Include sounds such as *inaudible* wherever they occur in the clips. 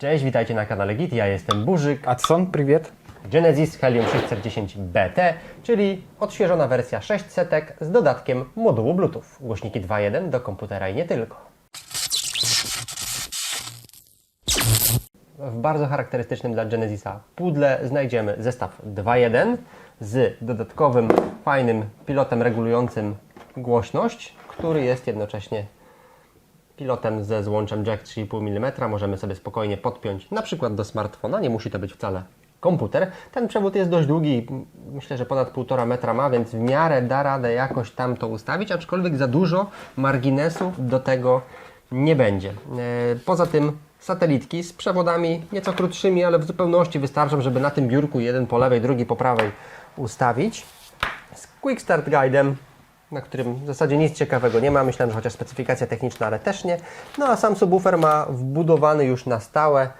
Cześć, witajcie na kanale Git, ja jestem Burzyk. Adson, priwiet. Genesis Helium 610BT, czyli odświeżona wersja 600 z dodatkiem modułu Bluetooth. Głośniki 2.1 do komputera i nie tylko. W bardzo charakterystycznym dla Genesisa pudle znajdziemy zestaw 2.1 z dodatkowym, fajnym pilotem regulującym głośność, który jest jednocześnie pilotem ze złączem jack 3,5 mm. Możemy sobie spokojnie podpiąć na przykład do smartfona, nie musi to być wcale komputer. Ten przewód jest dość długi, myślę, że ponad 1,5 metra ma, więc w miarę da radę jakoś tam to ustawić, aczkolwiek za dużo marginesu do tego nie będzie. E, Poza tym satelitki z przewodami nieco krótszymi, ale w zupełności wystarczą, żeby na tym biurku jeden po lewej, drugi po prawej ustawić. Z Quick Start Guide'em, na którym w zasadzie nic ciekawego nie ma. Myślałem, że chociaż specyfikacja techniczna, ale też nie. No a sam subwoofer ma wbudowany już na stałe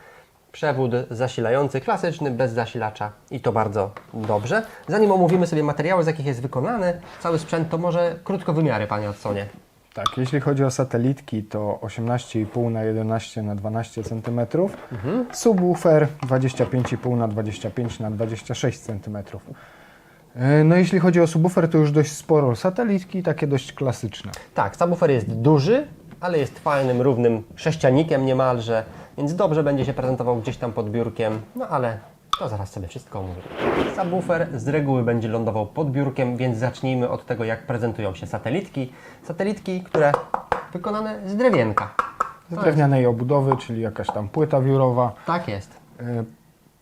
przewód zasilający, klasyczny, bez zasilacza i to bardzo dobrze. Zanim omówimy sobie materiały, z jakich jest wykonany cały sprzęt, to może krótko wymiary, Panie Odsonie. Tak, jeśli chodzi o satelitki, to 18,5 na 11 na 12 cm. Subwoofer 25,5 na 25 na 26 cm. E, No jeśli chodzi o subwoofer, to już dość sporo satelitki, takie dość klasyczne. Tak, subwoofer jest duży, ale jest fajnym, równym sześcianikiem niemalże, więc dobrze będzie się prezentował gdzieś tam pod biurkiem, no ale to zaraz sobie wszystko omówimy. Subwoofer z reguły będzie lądował pod biurkiem, więc zacznijmy od tego, jak prezentują się satelitki. Satelitki, które wykonane z drewienka. Z drewnianej obudowy, czyli jakaś tam płyta wiórowa, Tak jest.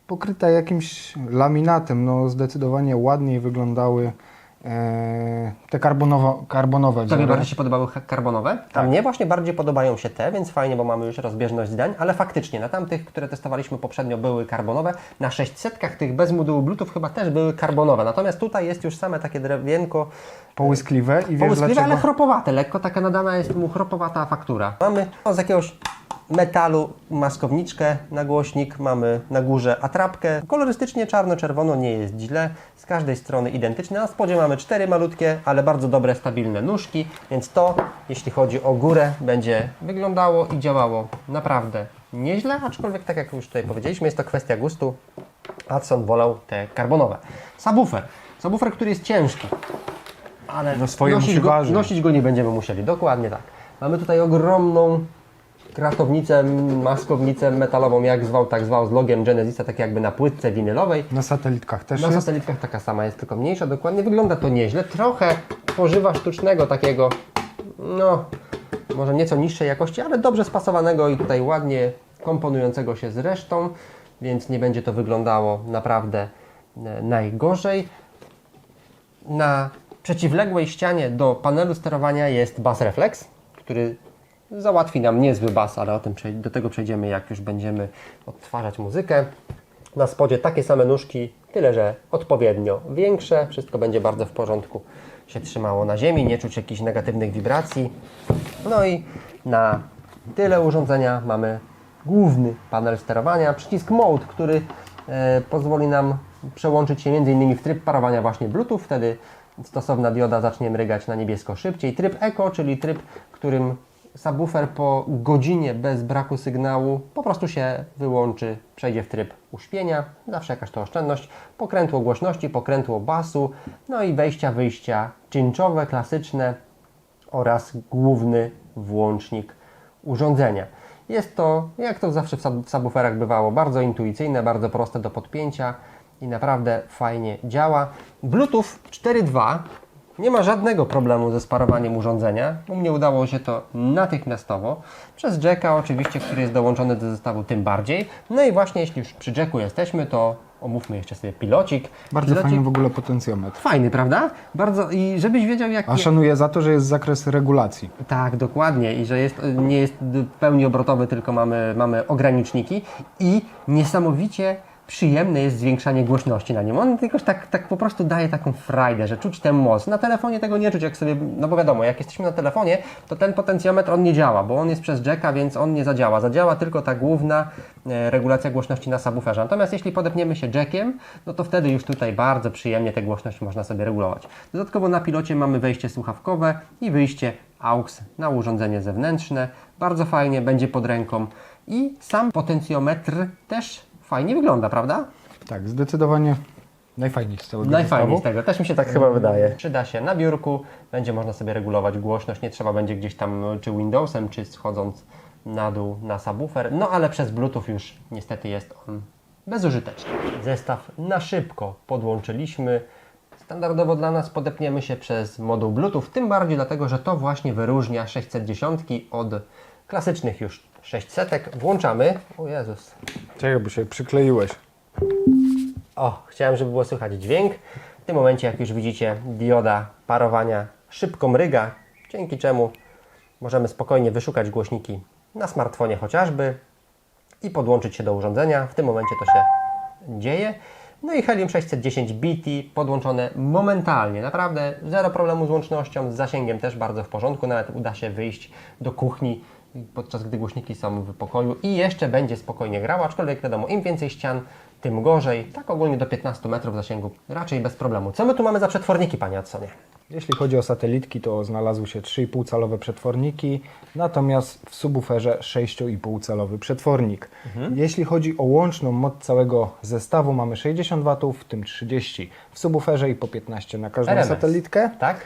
E, pokryta jakimś laminatem. No zdecydowanie ładniej wyglądały e, te karbonowo, karbonowe Tobie wzory. bardziej się podobały ha- karbonowe? A mnie właśnie bardziej podobają się te, więc fajnie, bo mamy już rozbieżność zdań, ale faktycznie na tamtych, które testowaliśmy poprzednio były karbonowe, na 600 tych bez modułu Bluetooth chyba też były karbonowe, natomiast tutaj jest już same takie drewienko Połyskliwe i wiesz połyskliwe, dlaczego? ale chropowate, lekko taka nadana jest mu chropowata faktura. Mamy no, z jakiegoś metalu maskowniczkę na głośnik, mamy na górze atrapkę. Kolorystycznie czarno-czerwono nie jest źle, z każdej strony identyczne. Na spodzie mamy cztery malutkie, ale bardzo dobre, stabilne nóżki, więc to, jeśli chodzi o górę, będzie wyglądało i działało naprawdę nieźle, aczkolwiek tak jak już tutaj powiedzieliśmy, jest to kwestia gustu. Hudson wolał te karbonowe. Subwoofer. Subwoofer, który jest ciężki, ale No swoje nosić, go, nosić go nie będziemy musieli. Dokładnie tak. Mamy tutaj ogromną kratownicę, maskownicę metalową, jak zwał, tak zwał, z logiem Genesisa, tak jakby na płytce winylowej. Na satelitkach też Na jest. satelitkach taka sama jest, tylko mniejsza. Dokładnie wygląda to nieźle. Trochę pożywa sztucznego takiego, no, może nieco niższej jakości, ale dobrze spasowanego i tutaj ładnie komponującego się z resztą, więc nie będzie to wyglądało naprawdę e, najgorzej. Na przeciwległej ścianie do panelu sterowania jest bas reflex, który załatwi nam niezły bas, ale o tym do tego przejdziemy, jak już będziemy odtwarzać muzykę. Na spodzie takie same nóżki, tyle że odpowiednio większe. Wszystko będzie bardzo w porządku się trzymało na ziemi, nie czuć jakichś negatywnych wibracji. No i na tyle urządzenia mamy główny panel sterowania, przycisk Mode, który e, pozwoli nam przełączyć się m.in. w tryb parowania właśnie Bluetooth, wtedy stosowna dioda zacznie mrygać na niebiesko szybciej. Tryb Eco, czyli tryb, którym subwoofer po godzinie bez braku sygnału po prostu się wyłączy, przejdzie w tryb uśpienia, zawsze jakaś to oszczędność, pokrętło głośności, pokrętło basu, no i wejścia, wyjścia czynczowe, klasyczne oraz główny włącznik urządzenia. Jest to, jak to zawsze w sub- w subwooferach bywało, bardzo intuicyjne, bardzo proste do podpięcia i naprawdę fajnie działa. Bluetooth 4.2 nie ma żadnego problemu ze sparowaniem urządzenia. U mnie udało się to natychmiastowo. Przez jacka oczywiście, który jest dołączony do zestawu tym bardziej. No i właśnie jeśli już przy jacku jesteśmy, to omówmy jeszcze sobie pilocik. Bardzo pilocik fajny w ogóle potencjometr. Fajny, prawda? Bardzo i żebyś wiedział jak A szanuję za to, że jest zakres regulacji. tak, dokładnie. I że jest, nie jest w pełni obrotowy, tylko mamy, mamy ograniczniki i niesamowicie przyjemne jest zwiększanie głośności na nim. On tylko tak, tak po prostu daje taką frajdę, że czuć ten moc. Na telefonie tego nie czuć, jak sobie, no bo wiadomo, jak jesteśmy na telefonie, to ten potencjometr on nie działa, bo on jest przez jacka, więc on nie zadziała. Zadziała tylko ta główna e, regulacja głośności na subwooferze. Natomiast jeśli podepniemy się jackiem, no to wtedy już tutaj bardzo przyjemnie tę głośność można sobie regulować. Dodatkowo na pilocie mamy wejście słuchawkowe i wyjście AUX na urządzenie zewnętrzne. Bardzo fajnie, będzie pod ręką. I sam potencjometr też fajnie wygląda, prawda? Tak, zdecydowanie najfajniej z całego Najfajniej z zestawu. tego, też mi się tak chyba wydaje. Przyda się na biurku, będzie można sobie regulować głośność, nie trzeba będzie gdzieś tam czy Windowsem, czy schodząc na dół na subwoofer, no ale przez Bluetooth już niestety jest on bezużyteczny. Zestaw na szybko podłączyliśmy. Standardowo dla nas podepniemy się przez moduł Bluetooth, tym bardziej dlatego, że to właśnie wyróżnia 610 od klasycznych już 600. Włączamy. O Jezus, by się przykleiłeś? o, chciałem, żeby było słychać dźwięk. W tym momencie, jak już widzicie, dioda parowania szybko mryga, dzięki czemu możemy spokojnie wyszukać głośniki na smartfonie chociażby i podłączyć się do urządzenia. W tym momencie to się dzieje. No i Helium 610 BT podłączone momentalnie. Naprawdę zero problemu z łącznością, z zasięgiem też bardzo w porządku. Nawet uda się wyjść do kuchni podczas gdy głośniki są w pokoju i jeszcze będzie spokojnie grało, aczkolwiek wiadomo, im więcej ścian, tym gorzej. Tak ogólnie do 15 metrów zasięgu raczej bez problemu. Co my tu mamy za przetworniki, Panie Adsonie? Jeśli chodzi o satelitki, to znalazły się 3,5 calowe przetworniki, natomiast w subwooferze 6,5 calowy przetwornik. Jeśli chodzi o łączną moc całego zestawu, mamy 60 W, w tym 30 w subwooferze i po 15 na każdą RMS. satelitkę. Tak?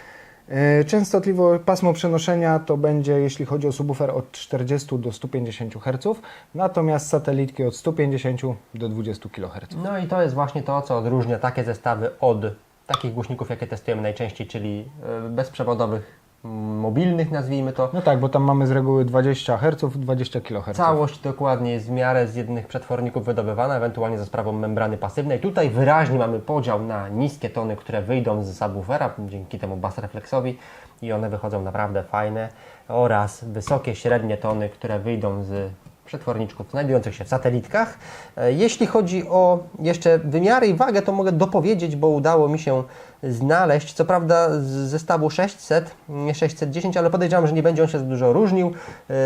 E, Częstotliwość pasmo przenoszenia to będzie, jeśli chodzi o subwoofer, od 40 do 150 Hz, natomiast satelitki od 150 do 20 kHz. No i to jest właśnie to, co odróżnia takie zestawy od takich głośników, jakie testujemy najczęściej, czyli e, bezprzewodowych, mobilnych nazwijmy to. No tak, bo tam mamy z reguły 20 Hz, 20 kHz. Całość dokładnie jest w miarę z jednych przetworników wydobywana, ewentualnie za sprawą membrany pasywnej. Tutaj wyraźnie mamy podział na niskie tony, które wyjdą z subwoofera dzięki temu bas refleksowi i one wychodzą naprawdę fajne oraz wysokie, średnie tony, które wyjdą z przetworniczków znajdujących się w satelitkach. E, Jeśli chodzi o jeszcze wymiary i wagę, to mogę dopowiedzieć, bo udało mi się znaleźć, co prawda z zestawu 600, nie 610, ale podejrzewam, że nie będzie on się za dużo różnił. Yy,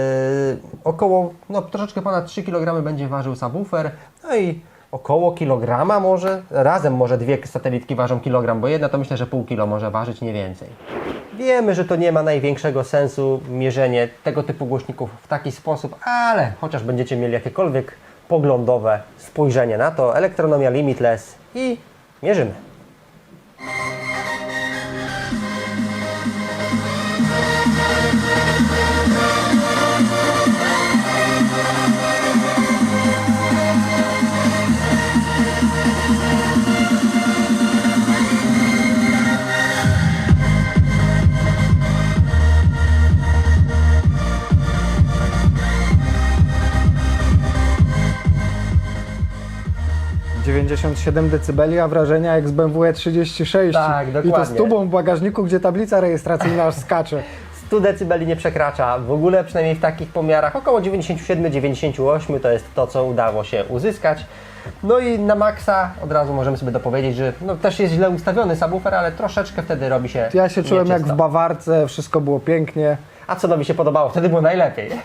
około, no troszeczkę ponad 3 kg będzie ważył subwoofer, no i około kilograma może, razem może dwie satelitki ważą kilogram, bo jedna to myślę, że pół kilo może ważyć, nie więcej. Wiemy, że to nie ma największego sensu mierzenie tego typu głośników w taki sposób, ale chociaż będziecie mieli jakiekolwiek poglądowe spojrzenie na to, elektronomia limitless i mierzymy. - 97 dB, a wrażenia jak z BMW E36. Tak, I to z dokładnie. tubą w bagażniku, gdzie tablica rejestracyjna aż skacze. *laughs* 100 dB nie przekracza w ogóle, przynajmniej w takich pomiarach. Około 97-98 to jest to, co udało się uzyskać. No i na maksa od razu możemy sobie dopowiedzieć, że no, też jest źle ustawiony subwoofer, ale troszeczkę wtedy robi się Ja się czułem jak w nieczysto. bawarce, wszystko było pięknie. A co mi się podobało, wtedy było najlepiej. *laughs*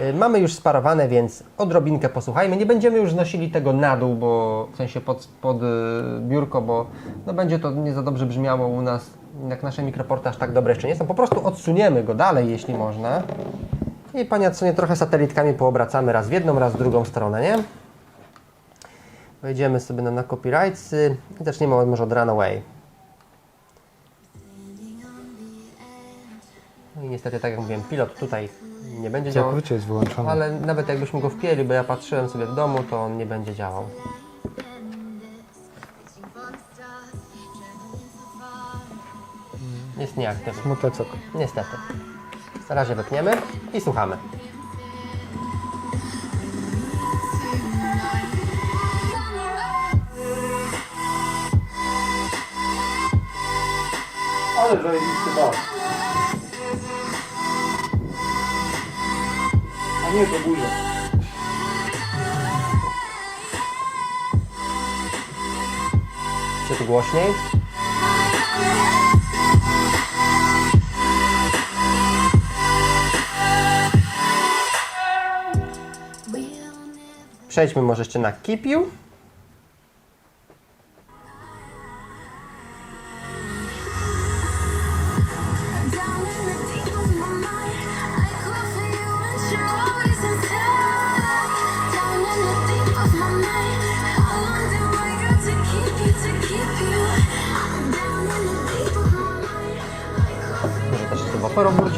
Y, Mamy już sparowane, więc odrobinkę posłuchajmy. Nie będziemy już znosili tego na dół, bo w sensie pod, pod y, biurko, bo no, będzie to nie za dobrze brzmiało u nas. Jak nasze mikroporty aż tak dobre jeszcze nie są. Po prostu odsuniemy go dalej, jeśli można. I Panie Adsonie, trochę satelitkami poobracamy raz w jedną, raz w drugą stronę, nie? Wejdziemy sobie na, na copyrightsy i zaczniemy może od Runaway. I niestety, tak jak mówiłem, pilot tutaj nie będzie działał. Całkowicie jest wyłączone. Ale nawet jakbyśmy go wpięli, bo ja patrzyłem sobie w domu, to on nie będzie działał. Jest nieaktywny. Smutecok. Niestety. Na razie wypniemy i słuchamy. Ale zajebisty bas. Nie, to burza. Czy tu głośniej? Przejdźmy może jeszcze na Keep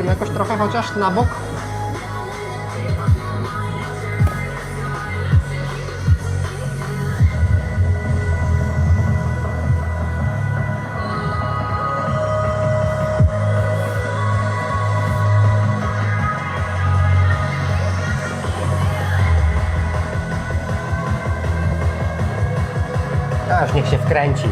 Zobaczymy jakoś trochę chociaż na bok. Aż niech się wkręci.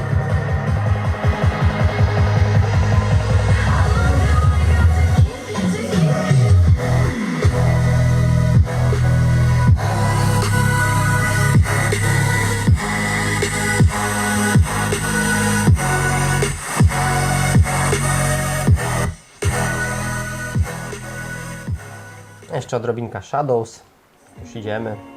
Jeszcze odrobinka Shadows. Już idziemy.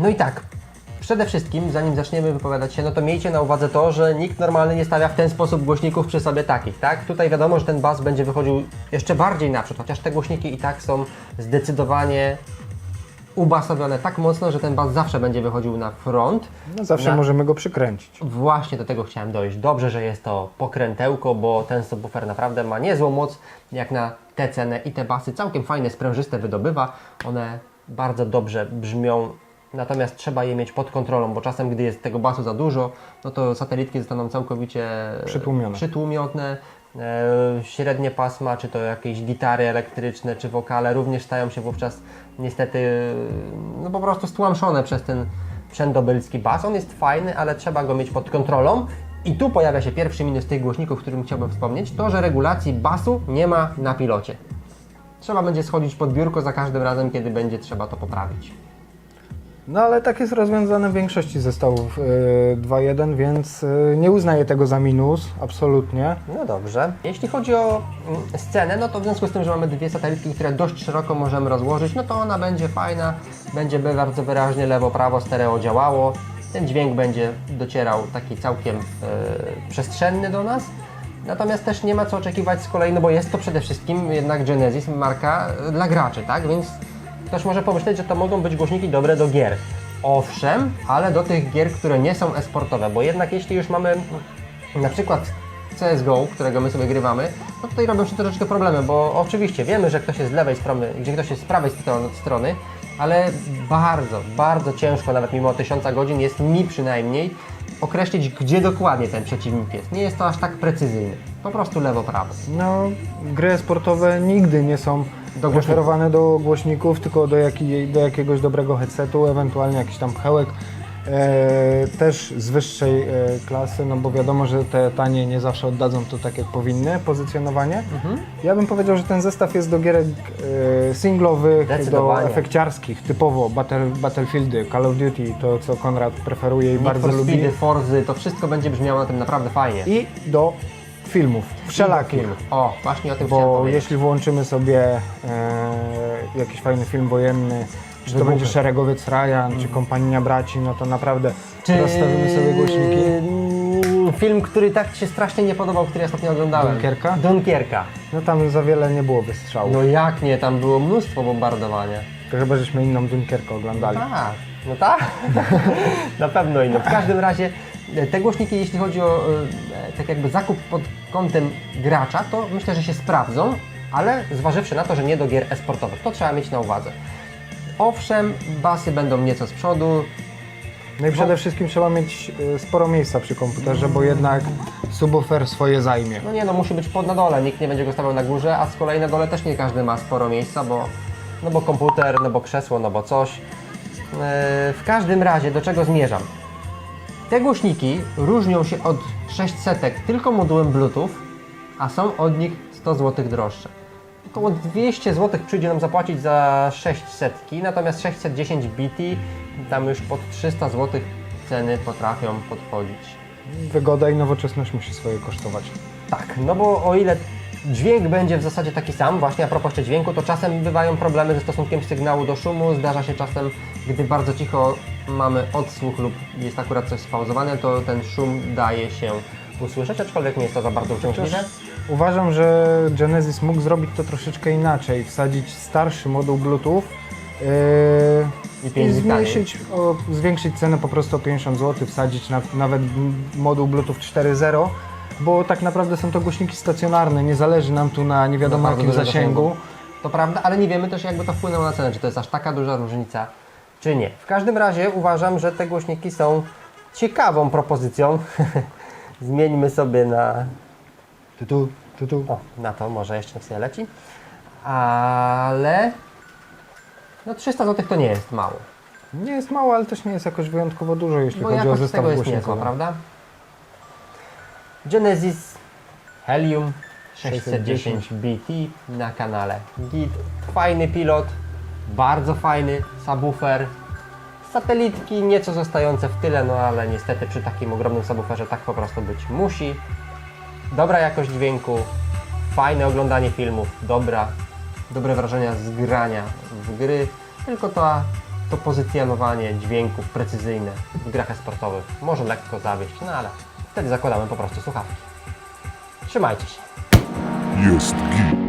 No i tak, przede wszystkim, zanim zaczniemy wypowiadać się, no to miejcie na uwadze to, że nikt normalny nie stawia w ten sposób głośników przy sobie takich, tak? Tutaj wiadomo, że ten bas będzie wychodził jeszcze bardziej naprzód, chociaż te głośniki i tak są zdecydowanie ubasowione tak mocno, że ten bas zawsze będzie wychodził na front. No zawsze Na- możemy go przykręcić. Właśnie do tego chciałem dojść. Dobrze, że jest to pokrętełko, bo ten subwoofer naprawdę ma niezłą moc, jak na tę cenę i te basy całkiem fajne, sprężyste wydobywa. One bardzo dobrze brzmią, natomiast trzeba je mieć pod kontrolą, bo czasem, gdy jest tego basu za dużo, no to satelitki zostaną całkowicie Przytłumione. przytłumione. E, Średnie pasma, czy to jakieś gitary elektryczne, czy wokale również stają się wówczas niestety no po prostu stłamszone przez ten przędobylski bas. On jest fajny, ale trzeba go mieć pod kontrolą. I tu pojawia się pierwszy minus tych głośników, o którym chciałbym wspomnieć, to, że regulacji basu nie ma na pilocie. Trzeba będzie schodzić pod biurko za każdym razem, kiedy będzie trzeba to poprawić. No ale tak jest rozwiązane w większości zestawów yy, 2.1, więc yy, nie uznaję tego za minus, absolutnie. No dobrze. Jeśli chodzi o mm, scenę, no to w związku z tym, że mamy dwie satelitki, które dość szeroko możemy rozłożyć, no to ona będzie fajna, będzie by bardzo wyraźnie lewo, prawo, stereo działało. Ten dźwięk będzie docierał taki całkiem e, przestrzenny do nas. Natomiast też nie ma co oczekiwać z kolei, no bo jest to przede wszystkim jednak Genesis, marka e, dla graczy, tak? Więc ktoś może pomyśleć, że to mogą być głośniki dobre do gier. Owszem, ale do tych gier, które nie są esportowe, bo jednak jeśli już mamy na przykład CSGO, którego my sobie grywamy, no tutaj robią się troszeczkę problemy, bo oczywiście wiemy, że ktoś jest z lewej strony, gdzie ktoś jest z prawej stron- strony, ale bardzo, bardzo ciężko, nawet mimo tysiąca godzin, jest mi przynajmniej określić, gdzie dokładnie ten przeciwnik jest. Nie jest to aż tak precyzyjne. Po prostu lewo-prawo. No, gry sportowe nigdy nie są Do referowane do głośników, tylko do, jaki, do jakiegoś dobrego headsetu, ewentualnie jakiś tam pchełek. E, też z wyższej e, klasy, no bo wiadomo, że te tanie nie zawsze oddadzą to tak jak powinny, pozycjonowanie. Ja bym powiedział, że ten zestaw jest do gierek e, singlowych, do efekciarskich, typowo battle, Battlefieldy, Call of Duty, to co Konrad preferuje i Need bardzo for lubi. Speedy, Forzy, to wszystko będzie brzmiało na tym naprawdę fajnie. I do filmów, wszelakich. O, właśnie o tym Bo jeśli włączymy sobie e, jakiś fajny film wojenny, czy to będzie Szeregowiec Ryan, czy Kompania Braci, no to naprawdę rozstawimy sobie głośniki. mm, Film, który tak Ci się strasznie nie podobał, który ja ostatnio oglądałem. Dunkierka? Dunkierka. No tam za wiele nie było wystrzałów. No jak nie, tam było mnóstwo bombardowania. To chyba żeśmy inną Dunkierkę oglądali. Tak, no tak. *laughs* Na pewno inno. W każdym razie te głośniki, jeśli chodzi o e, tak jakby zakup pod kątem gracza, to myślę, że się sprawdzą, ale zważywszy na to, że nie do gier e-sportowych. To trzeba mieć na uwadze. Owszem, basy będą nieco z przodu, No i przede wszystkim trzeba mieć e, sporo miejsca przy komputerze, bo jednak subwoofer swoje zajmie. No nie, no musi być pod na dole, nikt nie będzie go stawiał na górze, a z kolei na dole też nie każdy ma sporo miejsca, bo no bo komputer, no bo krzesło, no bo coś. Yy, w każdym razie, do czego zmierzam? Te głośniki różnią się od 600 tylko modułem Bluetooth, a są od nich 100 zł droższe. Około 200 zł przyjdzie nam zapłacić za 600, natomiast 610 BT tam już pod 300 zł ceny potrafią podchodzić. Wygoda i nowoczesność musi swoje kosztować. Tak, no bo o ile dźwięk będzie w zasadzie taki sam, właśnie a propos jeszcze dźwięku, to czasem bywają problemy ze stosunkiem sygnału do szumu. Zdarza się czasem, gdy bardzo cicho mamy odsłuch lub jest akurat coś spauzowane, to ten szum daje się usłyszeć, aczkolwiek nie jest to za bardzo uciążliwe. Uważam, że Genesis mógł zrobić to troszeczkę inaczej. Wsadzić starszy moduł Bluetooth yy, I i zmniejszyć, o, zwiększyć cenę po prostu o 50 zł, wsadzić na, nawet moduł Bluetooth 4.0, bo tak naprawdę są to głośniki stacjonarne, nie zależy nam tu na nie wiadomo jakim dużym zasięgu. To prawda, ale nie wiemy też jakby to wpłynęło na cenę, czy to jest aż taka duża różnica, czy nie. W każdym razie uważam, że te głośniki są ciekawą propozycją. *laughs* Zmieńmy sobie na Tu, tu, tu, tu. O, na to może jeszcze sobie leci. Ale no 300 zł to nie jest mało. Nie jest mało, ale też nie jest jakoś wyjątkowo dużo, jeśli Bo chodzi o jakość zestaw tego jest głośników. niezła, prawda? Genesis Helium 610 BT na kanale Git. Fajny pilot, bardzo fajny subwoofer. Satelitki nieco zostające w tyle, no ale niestety przy takim ogromnym subwooferze tak po prostu być musi. Dobra jakość dźwięku, fajne oglądanie filmów, dobra, dobre wrażenia z grania w gry, tylko to, to pozycjonowanie dźwięków precyzyjne w grach sportowych może lekko zawieść, no ale wtedy zakładamy po prostu słuchawki. Trzymajcie się. Jest git.